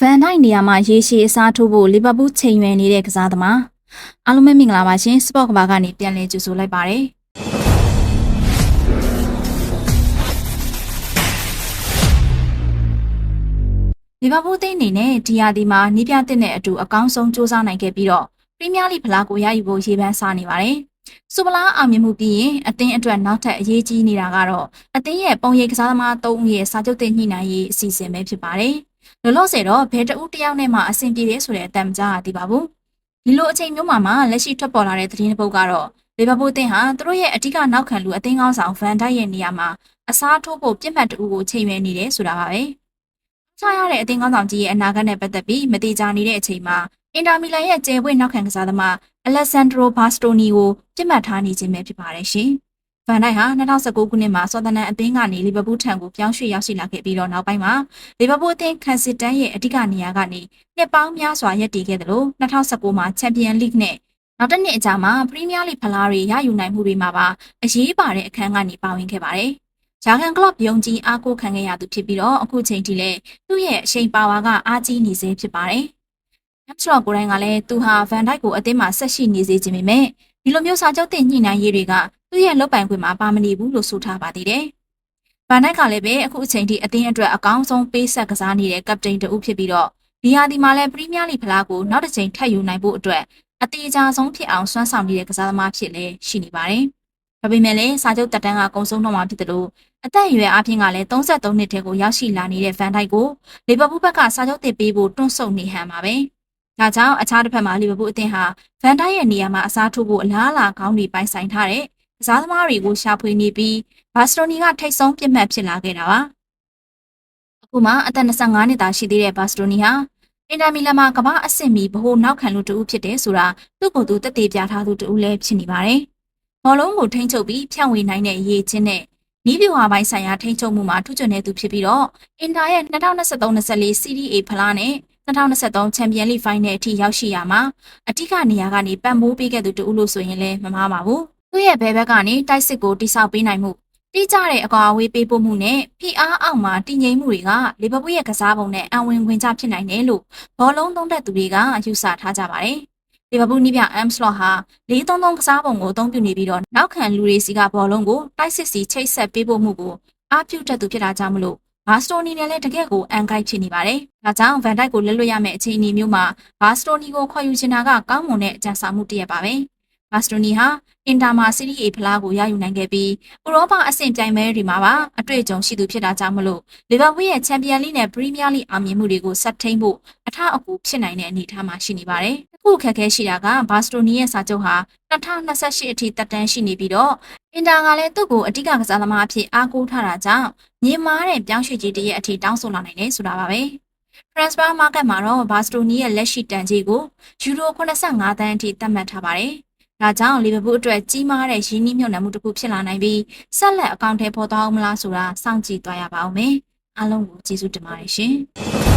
ဗန်ဒိုက်နေရာမှာရေရှည်အစားထိုးဖို့လီဗာပူးချိန်ရွယ်နေတဲ့ကစားသမားအားလုံးပဲမင်္ဂလာပါရှင်စပေါ့ကဘာကနေပြန်လည်ကြိုဆိုလိုက်ပါတယ်လီဗာပူးအသင်းအနေနဲ့ဒီယာဒီမှာနီးပြတဲ့နဲ့အတူအကောင်းဆုံးစူးစမ်းနိုင်ခဲ့ပြီးတော့ပရီးမီးယားလိဖလားကိုရယူဖို့ရေပန်းစားနေပါတယ်စူပလာအောင်မြင်မှုပြီးရင်အသင်းအတွက်နောက်ထပ်အရေးကြီးနေတာကတော့အသင်းရဲ့ပုံရိပ်ကစားသမား၃ဦးရဲ့စာချုပ်တင်ညှိနှိုင်းရေးအစီအစဉ်ပဲဖြစ်ပါတယ်။ လောလောဆယ်တော့ဘယ်တဦးတစ်ယောက်နဲ့မှအဆင်ပြေတယ်ဆိုတဲ့အတမ်းမကြားရသေးပါဘူး။ဒီလိုအချိန်မျိုးမှာမှလက်ရှိထွက်ပေါ်လာတဲ့သတင်းတစ်ပုဒ်ကတော့လီဗာပူးအသင်းဟာသူတို့ရဲ့အဓိကနောက်ခံလူအသင်းကောင်းဆောင်ဗန်ဒိုက်ရဲ့နေရာမှာအစားထိုးဖို့ပြစ်မှတ်တအူကိုချိန်ရွယ်နေတယ်ဆိုတာပါပဲ။ချရတဲ့အသင်းကောင်းဆောင်ကြီးရဲ့အနာဂတ်နဲ့ပတ်သက်ပြီးမတိကျနေတဲ့အချိန်မှာအင်တာမီလန်ရဲ့ကျယ်ပွင့်နောက်ခံကစားသမားအလက်ဆန်ဒရိုဘာစတိုနီကိုပြစ်မှတ်ထားနေခြင်းပဲဖြစ်ပါတယ်ရှင်။ ဗန်ဒိုက်ဟာ2019ခုနှစ်မှာဆော်သနန်အသင်းကနေလီဗာပူးထံကိုပြောင်းရွှေ့ရောက်ရှိလာခဲ့ပြီးတော့နောက်ပိုင်းမှာလီဗာပူးအသင်းကန်စစ်တန်ရဲ့အဓိကနေရာကနေနှစ်ပေါင်းများစွာရပ်တည်ခဲ့တယ်လို့2019မှာချန်ပီယံလိဂ်နဲ့နောက်တစ်နှစ်အကြာမှာပရီးမီးယားလိဖလားတွေရယူနိုင်မှုတွေမှာပါအရေးပါတဲ့အခန်းကနေပါဝင်ခဲ့ပါတယ်။ဂျာကန်ကလပ်ယုံကြည်အားကိုးခံခဲ့ရသူဖြစ်ပြီးတော့အခုချိန်ထိလည်းသူ့ရဲ့အရှိန်ပါဝါကအားကြီးနေစေဖြစ်ပါတယ်။ဟမ်စလော့ကိုယ်တိုင်ကလည်းသူဟာဗန်ဒိုက်ကိုအသင်းမှာဆက်ရှိနေစေခြင်းပေမဲ့ဒီလိုမျိုးစာချုပ်တင်ညှိနှိုင်းရေးတွေက သူ့ရဲ့လုပ်ပိုင်ခွင့်မှာပါမနေဘူးလို့ဆိုထားပါသေးတယ်။ဗန်ဒိုက်ကလည်းပဲအခုအချိန်ထိအသင်းအတွက်အကောင်းဆုံးပေးဆက်ကစားနေတဲ့ကပတိန်တဦးဖြစ်ပြီးတော့ဒီဟာဒီမှာလည်းပရီးမီးယားလိဖလားကိုနောက်တစ်ချိန်ထပ်ယူနိုင်ဖို့အတွက်အသေးအချာဆုံးဖြစ်အောင်စွမ်းဆောင်နေတဲ့ကစားသမားဖြစ်လဲရှိနေပါတယ်။ဒါပေမဲ့လည်းစာချုပ်တက်တန်းကကုံဆုံးတော့မှဖြစ်တယ်လို့အသက်အရွယ်အပြင်ကလည်း33နှစ်ထဲကိုရောက်ရှိလာနေတဲ့ဗန်ဒိုက်ကိုလီဗာပူးဘက်ကစာချုပ်တင်ပေးဖို့တွန့်ဆုတ်နေဟန်ပါပဲ။ဒါကြောင့်အခြားတစ်ဖက်မှာလီဗာပူးအသင်းဟာဗန်ဒိုက်ရဲ့နေရာမှာအစားထိုးဖို့အလားအလာကောင်းတွေပိုင်ဆိုင်ထားတဲ့ ကစားသမားတွေကိုရှာဖွေနေပြီးဘာစတိုနီကထိတ်ဆုံးပြစ်မှတ်ဖြစ်လာခဲ့တာပါ။အခုမှအသက်25နှစ်သာရှိသေးတဲ့ဘာစတိုနီဟာအင်တာမီလန်မှာကမ္ဘာအဆင့်မီဘိုးနောက်ခံလူတဦးဖြစ်တယ်ဆိုတာသူ့ကိုယ်သူတက်သေးပြထားသူတဦးလည်းဖြစ်နေပါတယ်။ဘောလုံးကိုထိန်းချုပ်ပြီးဖြန့်ဝေနိုင်တဲ့ရည်ချင်းနဲ့နီးပြူဟာပိုင်းဆိုင်ရာထိန်းချုပ်မှုမှာထူးချွန်တဲ့သူဖြစ်ပြီးတော့အင်တာရဲ့2023-24 Serie A ဖလားနဲ့2023 Champions League Final အထိရောက်ရှိရမှာအထူးကနေရာကနေပံ့ပိုးပေးခဲ့သူတဦးလို့ဆိုရင်လည်းမမှားပါဘူး။ သူ့ရဲ့ဘဲဘက်ကနေတိုက်စစ်ကိုတိစောက်ပေးနိုင်မှုတိကျတဲ့အကွာအဝေးပေးပို့မှုနဲ့ဖိအားအောက်မှာတည်ငြိမ်မှုတွေကလီဗာပူးရဲ့ကစားပုံနဲ့အဝင်ဝင်ကြဖြစ်နိုင်တယ်လို့ဘောလုံးသုံးသက်သူတွေကယူဆထားကြပါတယ်။လီဗာပူးနီးပြအမ်စလော့ဟာ4-3-3ကစားပုံကိုအသုံးပြုနေပြီးတော့နောက်ခံလူတွေစီကဘောလုံးကိုတိုက်စစ်စီချိတ်ဆက်ပေးဖို့မှုကိုအားပြုတတ်သူဖြစ်တာကြောင့်မလို့ဘာစတိုနီနဲ့လည်းတကယ့်ကိုအန်ကိုက်ဖြစ်နေပါတယ်။ဒါကြောင့်ဗန်ဒိုက်ကိုလွတ်လွတ်ရမယ့်အခြေအနေမျိုးမှာဘာစတိုနီကိုခေါ်ယူချင်တာကကောင်းမွန်တဲ့အကြံစာမှုတစ်ရပ်ပါပဲ။ ဘာစတိုနီဟာအင်တာမာစီးရီး A ဖလားကိုရယူနိုင်ခဲ့ပြီးဥရောပအဆင့်ပြိုင်ပွဲတွေမှာပါအတွေ့အကြုံရှိသူဖြစ်တာကြောင့်မလို့လီဗာပူးရဲ့ချန်ပီယံလိနဲ့ပရီးမီးယားလိအောင်မြင်မှုတွေကိုဆက်ထိန်ဖို့အထအကူဖြစ်နိုင်တဲ့အနေအထားမှာရှိနေပါတယ်။အခုခက်ခဲရှိတာကဘာစတိုနီရဲ့စာချုပ်ဟာ2028အထိတက်တန်းရှိနေပြီးတော့အင်တာကလည်းသူ့ကိုအဓိကကစားသမားအဖြစ်အားကိုးထားတာကြောင့်မြေမားတဲ့ပြောင်းရွှေ့ကြီးတရက်အထိတောင်းဆိုလာနိုင်တယ်ဆိုတာပါပဲ။ Transfer Market မှာတော့ဘာစတိုနီရဲ့လက်ရှိတန်ကြေးကိုယူရို85သန်းအထိသတ်မှတ်ထားပါတယ်။ ဒါကြောင့်လီဗာပူးအတွက်ကြီးမားတဲ့ရင်းနှီးမြှုပ်နှံမှုတစ်ခုဖြစ်လာနိုင်ပြီးဆက်လက်အကောင့်ထဲပေါ်သွားအောင်မလားဆိုတာစောင့်ကြည့်သွားရပါဦးမယ်။အားလုံးကိုကျေးဇူးတင်ပါတယ်ရှင်။